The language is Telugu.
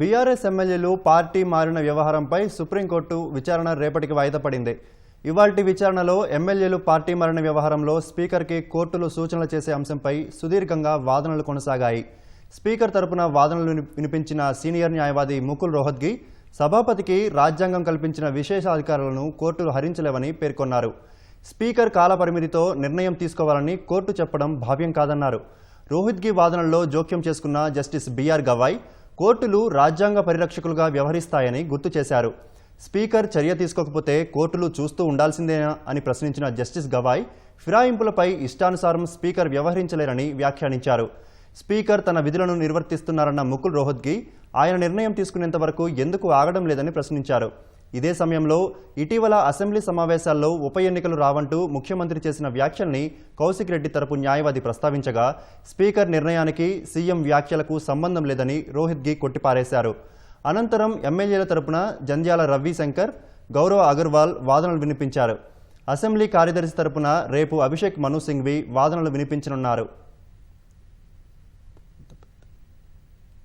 బీఆర్ఎస్ ఎమ్మెల్యేలు పార్టీ మారిన వ్యవహారంపై సుప్రీంకోర్టు విచారణ రేపటికి వాయిదా పడింది ఇవాల్టి విచారణలో ఎమ్మెల్యేలు పార్టీ మారిన వ్యవహారంలో స్పీకర్కి కోర్టులు సూచనలు చేసే అంశంపై సుదీర్ఘంగా వాదనలు కొనసాగాయి. స్పీకర్ తరపున వాదనలు వినిపించిన సీనియర్ న్యాయవాది ముకుల్ రోహద్గి సభాపతికి రాజ్యాంగం కల్పించిన విశేష అధికారాలను కోర్టులు హరించలేవని పేర్కొన్నారు. స్పీకర్ కాలపరిమితితో నిర్ణయం తీసుకోవాలని కోర్టు చెప్పడం భావ్యం కాదన్నారు. రోహిత్గి వాదనల్లో జోక్యం చేసుకున్న జస్టిస్ బీఆర్ గవాయ్ కోర్టులు రాజ్యాంగ పరిరక్షకులుగా వ్యవహరిస్తాయని గుర్తు చేశారు. స్పీకర్ చర్య తీసుకోకపోతే కోర్టులు చూస్తూ ఉండాల్సిందేనా అని ప్రశ్నించిన జస్టిస్ గవాయ్ ఫిరాయింపులపై ఇష్టానుసారం స్పీకర్ వ్యవహరించలేరని వ్యాఖ్యానించారు. స్పీకర్ తన విధులను నిర్వర్తిస్తున్నారన్న ముకుల్ రోహద్గి ఆయన నిర్ణయం తీసుకునేంత వరకు ఎందుకు ఆగడం లేదని ప్రశ్నించారు. ఇదే సమయంలో ఇటీవల అసెంబ్లీ సమావేశాల్లో ఉప ఎన్నికలు రావంటూ ముఖ్యమంత్రి చేసిన వ్యాఖ్యల్ని కౌశిక్ రెడ్డి తరపు న్యాయవాది ప్రస్తావించగా స్పీకర్ నిర్ణయానికి సీఎం వ్యాఖ్యలకు సంబంధం లేదని రోహిత్గి కొట్టిపారేశారు. అనంతరం ఎమ్మెల్యేల తరపున జంధ్యాల రవిశంకర్ గౌరవ్ అగర్వాల్ వాదనలు వినిపించారు. అసెంబ్లీ కార్యదర్శి తరపున రేపు అభిషేక్ మను సింఘ్వి వాదనలు వినిపించనున్నారు.